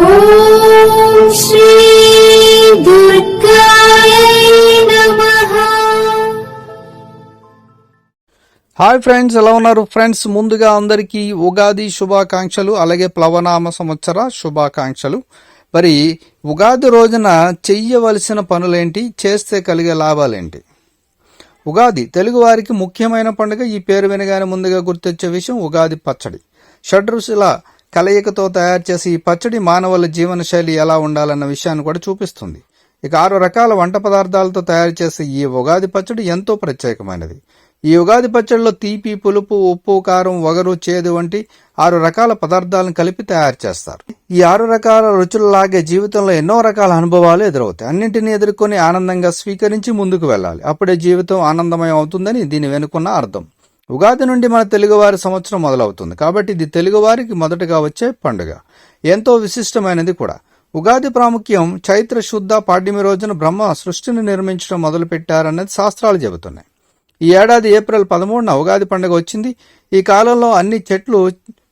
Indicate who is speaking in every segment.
Speaker 1: Hi friends ఎలా ఉన్నారు? Friends ముందుగా అందరికీ ఉగాది శుభాకాంక్షలు అలాగే ప్లవనామ సంవత్సర శుభాకాంక్షలు. మరి ఉగాది రోజున చెయ్యవలసిన పనులేంటి? చేస్తే కలిగే లాభాలేంటి? ఉగాది తెలుగువారికి ముఖ్యమైన పండుగ ఈ పేరు వినగానే ముందుగా గుర్తొచ్చే విషయం ఉగాది పచ్చడి. షడ్రుచుల కలయికతో తయారు చేసి ఈ పచ్చడి మానవుల జీవనశైలి ఎలా ఉండాలన్న విషయాన్ని కూడా చూపిస్తుంది. ఇక ఆరు రకాల వంట పదార్థాలతో తయారు చేసే ఈ ఉగాది పచ్చడి ఎంతో ప్రత్యేకమైనది. ఈ ఉగాది పచ్చడిలో తీపి పులుపు ఉప్పు కారం వగరు చేదు వంటి ఆరు రకాల పదార్థాలను కలిపి తయారు చేస్తారు. ఈ ఆరు రకాల రుచులలాగే జీవితంలో ఎన్నో రకాల అనుభవాలు ఎదురవుతాయి. అన్నింటినీ ఎదుర్కొని ఆనందంగా స్వీకరించి ముందుకు వెళ్ళాలి. అప్పుడే జీవితం ఆనందమయం అవుతుందని దీని వెనుకున్న అర్థం. ఉగాది నుండి మన తెలుగువారి సంవత్సరం మొదలవుతుంది. కాబట్టి ఇది తెలుగువారికి మొదటగా వచ్చే పండుగ. ఎంతో విశిష్టమైనది కూడా. ఉగాది ప్రాముఖ్యం చైత్ర శుద్ధ పాడ్యమి రోజున బ్రహ్మ సృష్టిని నిర్మించడం మొదలుపెట్టారన్నది శాస్త్రాలు చెబుతున్నాయి. ఈ ఏడాది ఏప్రిల్ పదమూడున ఉగాది పండుగ వచ్చింది. ఈ కాలంలో అన్ని చెట్లు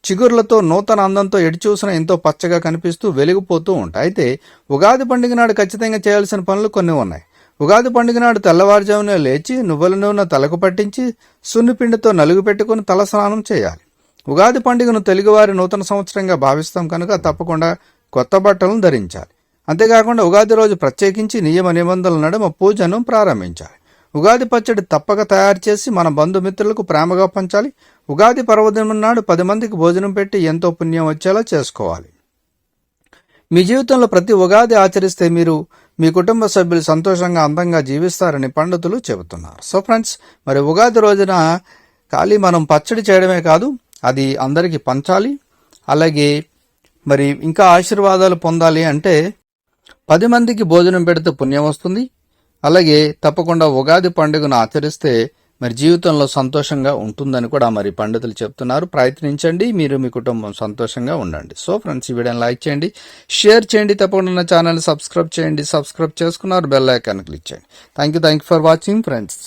Speaker 1: చిగుర్లతో నూతన అందంతో ఎడిచూసిన ఎంతో పచ్చగా కనిపిస్తూ వెలిగిపోతూ ఉంటాయి. అయితే ఉగాది పండుగ నాడు ఖచ్చితంగా చేయాల్సిన పనులు కొన్ని ఉన్నాయి. ఉగాది పండుగ నాడు తెల్లవారుజామున లేచి నువ్వుల నూనె తలకు పట్టించి సున్నిపిండితో నలుగు పెట్టుకుని తల స్నానం చేయాలి. ఉగాది పండుగను తెలుగువారి నూతన సంవత్సరంగా భావిస్తాం కనుక తప్పకుండా కొత్త బట్టలను ధరించాలి. అంతేకాకుండా ఉగాది రోజు ప్రత్యేకించి నియమ నిబంధనల నడుమ పూజను ప్రారంభించాలి. ఉగాది పచ్చడి తప్పక తయారు చేసి మన బంధుమిత్రులకు ప్రేమగా పంచాలి. ఉగాది పర్వదినం నాడు పది మందికి భోజనం పెట్టి ఎంతో పుణ్యం వచ్చేలా చేసుకోవాలి. మీ జీవితంలో ప్రతి ఉగాది ఆచరిస్తే మీరు మీ కుటుంబ సభ్యులు సంతోషంగా అందంగా జీవిస్తారని పండితులు చెబుతున్నారు. సో ఫ్రెండ్స్ మరి ఉగాది రోజున ఖాళీ మనం పచ్చడి చేయడమే కాదు అది అందరికీ పంచాలి. అలాగే మరి ఇంకా ఆశీర్వాదాలు పొందాలి అంటే పది మందికి భోజనం పెడితే పుణ్యం వస్తుంది. అలాగే తప్పకుండా ఉగాది పండుగను ఆచరిస్తే మరి జీవితంలో సంతోషంగా ఉంటుందని కూడా మరి పండితులు చెప్తున్నారు. ప్రయత్నించండి మీరు మీ కుటుంబం సంతోషంగా ఉండండి. సో ఫ్రెండ్స్ ఈ వీడియోని లైక్ చేయండి షేర్ చేయండి తప్పకుండా నా ఛానల్ సబ్స్క్రైబ్ చేయండి. సబ్స్క్రైబ్ చేసుకున్నారు బెల్ ఐకాన్ క్లిక్ చేయండి. Thank you thank you for watching friends.